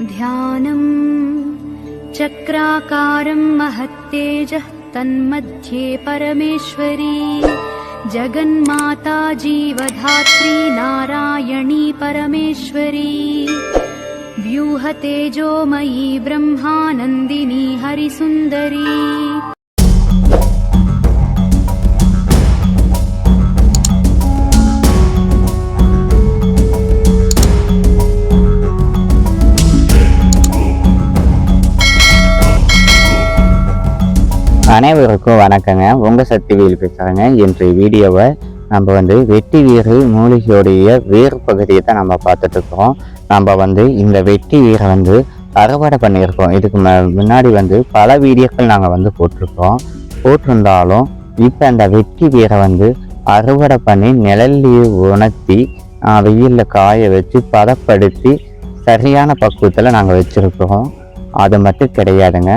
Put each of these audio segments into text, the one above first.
ध्यानम्। चक्राकारं महत्तेजः तन्मध्ये परमेश्वरी। जगन्माता जीवधात्री नारायणी परमेश्वरी। व्यूहतेजोमयी ब्रह्मानन्दिनी हरिसुन्दरी அனைவருக்கும் வணக்கங்க. உங்க சக்திவேல் பேசுகிறேங்க இன்றைய வீடியோவை நம்ம வந்து வெட்டி வீறு மூலிகையுடைய வேறு பகுதியை தான் நம்ம பார்த்துட்ருக்கோம் நம்ம வந்து இந்த வெட்டி வீரை வந்து அறுவடை பண்ணியிருக்கோம். இதுக்கு முன்னாடி வந்து பல வீடியோக்கள் நாங்கள் வந்து போட்டிருக்கோம். போட்டிருந்தாலும் இப்போ அந்த வெட்டி வீரை வந்து அறுவடை பண்ணி நிழல்லையே உணர்த்தி வெயிலில் காய வச்சு பதப்படுத்தி சரியான பக்குவத்தில் நாங்கள் வச்சுருக்கோம் அது மட்டும் கிடையாதுங்க.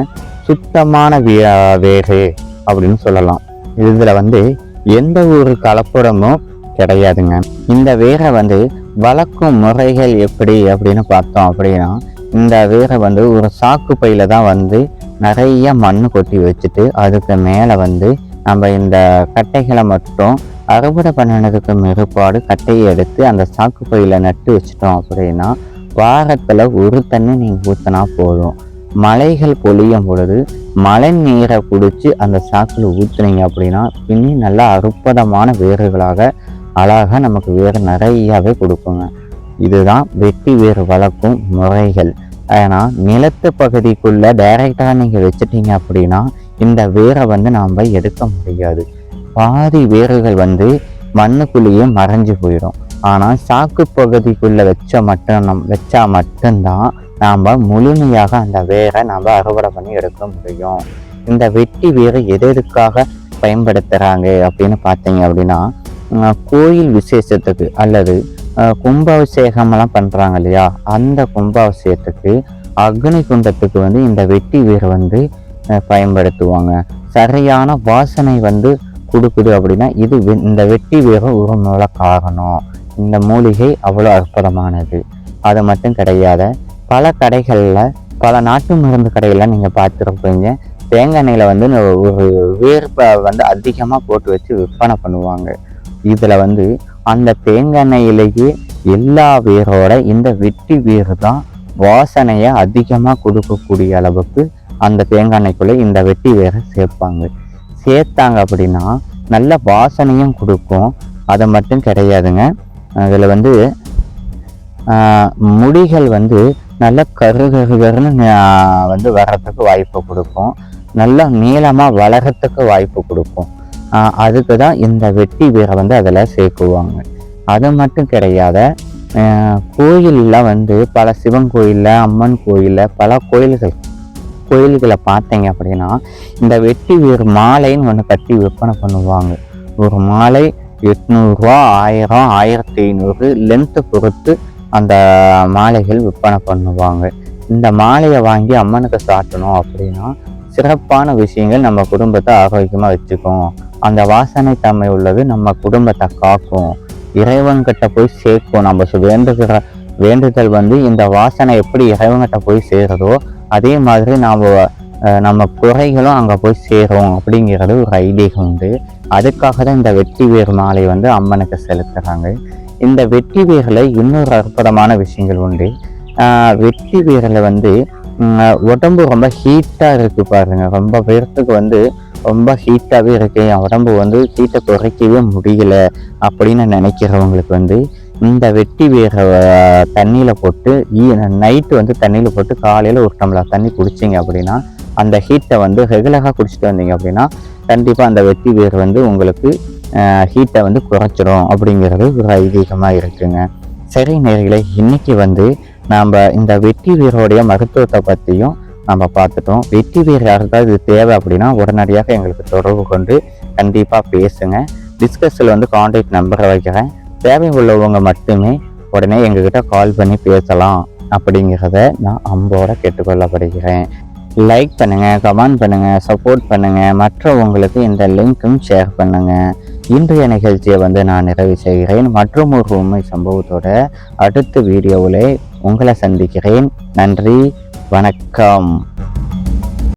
சுத்தமான வே- வேறு அப்படின்னு சொல்லலாம். இதில் வந்து எந்த ஒரு கலப்படமும் கிடையாதுங்க. இந்த வேரை வந்து வளர்க்கும் முறைகள் எப்படி அப்படின்னு பார்த்தோம் அப்படின்னா இந்த வேரை வந்து ஒரு சாக்கு பையில தான் வந்து நிறைய மண் கொட்டி வச்சுட்டு அதுக்கு மேலே வந்து நம்ம இந்த கட்டைகளை மட்டும் அறுவடை பண்ணினதுக்கு மேற்பாடு கட்டையை எடுத்து அந்த சாக்கு பையில நட்டு வச்சிட்டோம் அப்படின்னா வாரத்தில் ஒரு தண்ணி நீங்கள் ஊற்றினா போதும். மலைகள் பொழியும் பொழுது மழை நீரை குடிச்சு அந்த சாக்கில் ஊற்றுனீங்க அப்படின்னா பின்னி நல்லா அற்புதமான வேர்களாக அழகாக நமக்கு வேறு நிறையாவே கொடுக்குங்க. இதுதான் வெட்டி வேறு வளர்க்கும் முறைகள். ஏன்னா நிலத்து பகுதிக்குள்ள டைரெக்டாக நீங்கள் வச்சிட்டீங்க அப்படின்னா இந்த வேரை வந்து நாம் எடுக்க முடியாது. பாதி வேர்கள் வந்து மண்ணுக்குள்ளேயே மறைஞ்சு போயிடும். ஆனால் சாக்கு பகுதிக்குள்ளே வச்ச மட்டும் நம் வச்சா மட்டும்தான் நாம் முழுமையாக அந்த வேரை நாம் அறுவடை பண்ணி எடுக்க முடியும். இந்த வெட்டி வேரை எது எதுக்காக பயன்படுத்துகிறாங்க அப்படின்னு பார்த்தீங்க அப்படின்னா கோயில் விசேஷத்துக்கு அல்லது அஹ், கும்பாபிஷேகமெல்லாம் பண்ணுறாங்க இல்லையா? அந்த கும்பாபிஷேகத்துக்கு அக்னி குண்டத்துக்கு வந்து இந்த வெட்டி வேர் வந்து பயன்படுத்துவாங்க. சரியான வாசனை வந்து கொடுக்குது அப்படின்னா இது வெ- இந்த வெட்டி வேரை ஒரு மூல காரணம். இந்த மூலிகை அவ்வளோ அற்புதமானது. அது மட்டும் கிடையாது பல கடைகளில் பல நாட்டு மருந்து கடைகளில் நீங்கள் பார்த்துருப்பீங்க. தேங்காய் எண்ணெயில் வந்து ஒரு வேர்ப்பை வந்து அதிகமாக போட்டு வச்சு விற்பனை பண்ணுவாங்க. இதில் வந்து அந்த தேங்காய் எண்ணெயிலேயே எல்லா வேரோட இந்த வெட்டி வேர் தான் வாசனையை அதிகமாக கொடுக்கக்கூடிய அளவுக்கு அந்த தேங்காய் எண்ணெய்க்குள்ளே இந்த வெட்டி வேரை சேர்ப்பாங்க. சேர்த்தாங்க அப்படின்னா நல்ல வாசனையும் கொடுக்கும். அது மட்டும் கிடையாதுங்க. அதில் வந்து முடிகள் வந்து நல்ல கரு கரு கருன்னு வந்து வர்றதுக்கு வாய்ப்பு கொடுக்கும். நல்லா நீளமாக வளர்கிறதுக்கு வாய்ப்பு கொடுக்கும். அதுக்கு தான் இந்த வெட்டி வீரை வந்து அதில் சேர்க்குவாங்க. அது மட்டும் கிடையாத கோயிலில் வந்து பல சிவன் கோயிலில் அம்மன் கோயிலில் பல கோயில்கள் கோயில்களை பார்த்தீங்க அப்படின்னா இந்த வெட்டி வீர் மாலைன்னு ஒன்று கட்டி விற்பனை பண்ணுவாங்க. ஒரு மாலை எட்நூறுரூவா ஆயிரம் ஆயிரத்தி ஐநூறு லென்த்து பொறுத்து அந்த மாலைகள் விற்பனை பண்ணுவாங்க. இந்த மாலையை வாங்கி அம்மனுக்கு சாட்டணும் அப்படின்னா சிறப்பான விஷயங்கள் நம்ம குடும்பத்தை ஆரோக்கியமாக வச்சுக்கும். அந்த வாசனை தன்மை உள்ளது நம்ம குடும்பத்தை காக்கும். இறைவன்கிட்ட போய் சேர்க்கும். நம்ம சு- வேண்டுகிற வேண்டுதல் வந்து இந்த வாசனை எப்படி இறைவன்கிட்ட போய் சேருதோ அதே மாதிரி நாம் நம்ம குறைகளும் அங்கே போய் சேரும் அப்படிங்கிறது ஒரு ஐதீகம் உண்டு. அதுக்காக தான் இந்த வெற்றி வேர் மாலை வந்து அம்மனுக்கு செலுத்துகிறாங்க இந்த வெற்றி வேரில் இன்னொரு அற்புதமான விஷயங்கள் உண்டு. வெற்றி வெட்டி வேரில் வந்து உடம்பு ரொம்ப ஹீட்டாக இருக்குது பாருங்கள் ரொம்ப பேர்த்துக்கு வந்து ரொம்ப ஹீட்டாகவே இருக்கு. என் உடம்பு வந்து ஹீட்டை குறைக்கவே முடியல அப்படின்னு நினைக்கிறவங்களுக்கு வந்து இந்த வெட்டி வீர தண்ணியில் போட்டு நைட்டு வந்து தண்ணியில் போட்டு காலையில் ஒரு டம்ளர் தண்ணி குடிச்சிங்க அப்படின்னா அந்த ஹீட்டை வந்து ரெகுலராக குடிச்சிட்டு வந்தீங்க அப்படின்னா கண்டிப்பாக அந்த வெட்டி வேர் வந்து உங்களுக்கு ஹீட்டை வந்து குறைச்சிடும் அப்படிங்கிறது ஒரு ஐதீகமாக இருக்குங்க. சரி நேர்களே இன்னைக்கு வந்து நாம் இந்த வெற்றி வீரோடைய மருத்துவத்தை பற்றியும் நம்ம பார்த்துட்டோம். வெற்றி வீரர் யாருக்காவது இது தேவை அப்படின்னா உடனடியாக எங்களுக்கு தொடர்பு கொண்டு கண்டிப்பாக பேசுங்க. டிஸ்கஸில் வந்து காண்டாக்ட் நம்பரை வைக்கிறேன். தேவை உள்ளவங்க மட்டுமே உடனே எங்ககிட்ட கால் பண்ணி பேசலாம் அப்படிங்கிறத நான் அம்போட கேட்டுக்கொள்ளப்படுகிறேன். லைக் பண்ணுங்கள் கமெண்ட் பண்ணுங்கள் சப்போர்ட் பண்ணுங்கள் மற்றவங்களுக்கு இந்த லிங்க்கும் ஷேர் பண்ணுங்கள் இன்றைய நிகழ்ச்சியை வந்து நான் நிறைவு செய்கிறேன். மற்றும் ஒரு உண்மை சம்பவத்தோட அடுத்த வீடியோவில் உங்களை சந்திக்கிறேன். நன்றி வணக்கம்.